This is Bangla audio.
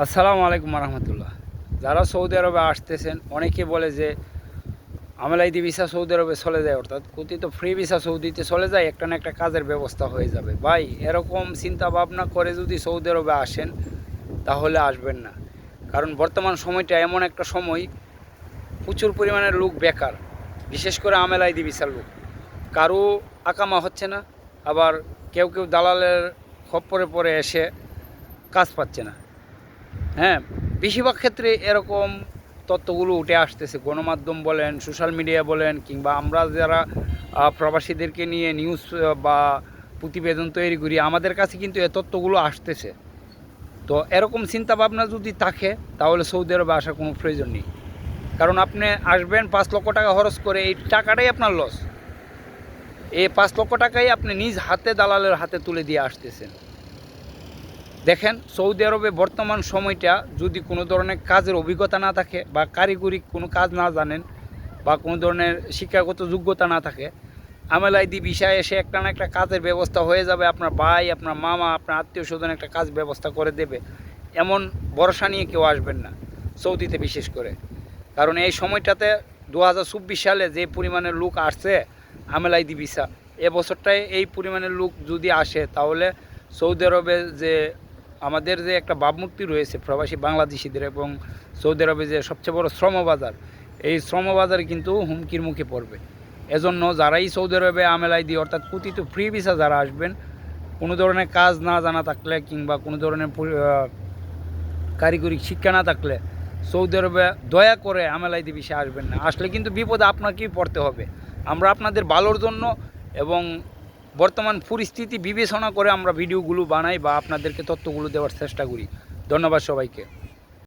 আসসালামু আলাইকুম রহমতুল্লাহ যারা সৌদি আরবে আসতেছেন, অনেকে বলে যে আমলাইদি ভিসা সৌদি আরবে চলে যায়, অর্থাৎ তো ফ্রি ভিসা সৌদিতে চলে যায়, একটা না একটা কাজের ব্যবস্থা হয়ে যাবে। ভাই, এরকম চিন্তা ভাবনা করে যদি সৌদি আরবে আসেন, তাহলে আসবেন না। কারণ বর্তমান সময়টা এমন একটা সময়, প্রচুর পরিমাণের লোক বেকার, বিশেষ করে আমেলাইদি ভিসার লোক। কারও আকামা হচ্ছে না, আবার কেউ কেউ দালালের খপ্পরে পরে এসে কাজ পাচ্ছে না। হ্যাঁ বেশিরভাগ ক্ষেত্রে এরকম তথ্যগুলো উঠে আসতেছে। গণমাধ্যম বলেন, সোশ্যাল মিডিয়া বলেন, কিংবা আমরা যারা প্রবাসীদেরকে নিয়ে নিউজ বা প্রতিবেদন তৈরি করি, আমাদের কাছে কিন্তু এ তথ্যগুলো আসতেছে। তো এরকম চিন্তা ভাবনা যদি থাকে, তাহলে সৌদি আরবে আসার কোনো প্রয়োজন নেই। কারণ আপনি আসবেন, পাঁচ লক্ষ টাকা খরচ করে, এই টাকাটাই আপনার লস এই পাঁচ লক্ষ টাকাই আপনি নিজ হাতে দালালের হাতে তুলে দিয়ে আসতেছেন। দেখেন, সৌদি আরবে বর্তমান সময়টা যদি কোনো ধরনের কাজের অভিজ্ঞতা না থাকে বা কারিগরি কোনো কাজ না জানেন বা কোনো ধরনের শিক্ষাগত যোগ্যতা না থাকে আমেল আইডি বিষয়ে এসে একটা না একটা কাজের ব্যবস্থা হয়ে যাবে, আপনার ভাই, আপনার মামা, আপনার আত্মীয় স্বজন একটা কাজ ব্যবস্থা করে দেবে। এমন ভরসা নিয়ে কেউ আসবেন না, সৌদিতে বিশেষ করে। কারণ এই সময়টাতে দু হাজার চব্বিশ সালে যে পরিমাণের লোক আসছে আমেল আইডি ভিসা এ বছরটায় এই পরিমাণের লোক যদি আসে, তাহলে সৌদি আরবে যে আমাদের যে একটা ভাবমূর্তি রয়েছে প্রবাসী বাংলাদেশিদের এবং সৌদি আরবে যে সবচেয়ে বড় শ্রমবাজার, এই শ্রমবাজার কিন্তু হুমকির মুখে পড়বে। এজন্য যারাই সৌদি আরবে আমেলাই দিয়ে, অর্থাৎ কুতিত ফ্রি ভিসা যারা আসবেন, কোনো ধরনের কাজ না জানা থাকলে কিংবা কোনো ধরনের কারিগরি শিক্ষা না থাকলে সৌদি আরবে দয়া করে আমেলাই দিয়ে বিষয়ে আসবেন না। আসলে কিন্তু বিপদে আপনাকেই পড়তে হবে। আমরা আপনাদের ভালোর জন্য এবং বর্তমান পরিস্থিতি বিবেচনা করে আমরা ভিডিওগুলো বানাই বা আপনাদেরকে তথ্যগুলো দেওয়ার চেষ্টা করি। ধন্যবাদ সবাইকে।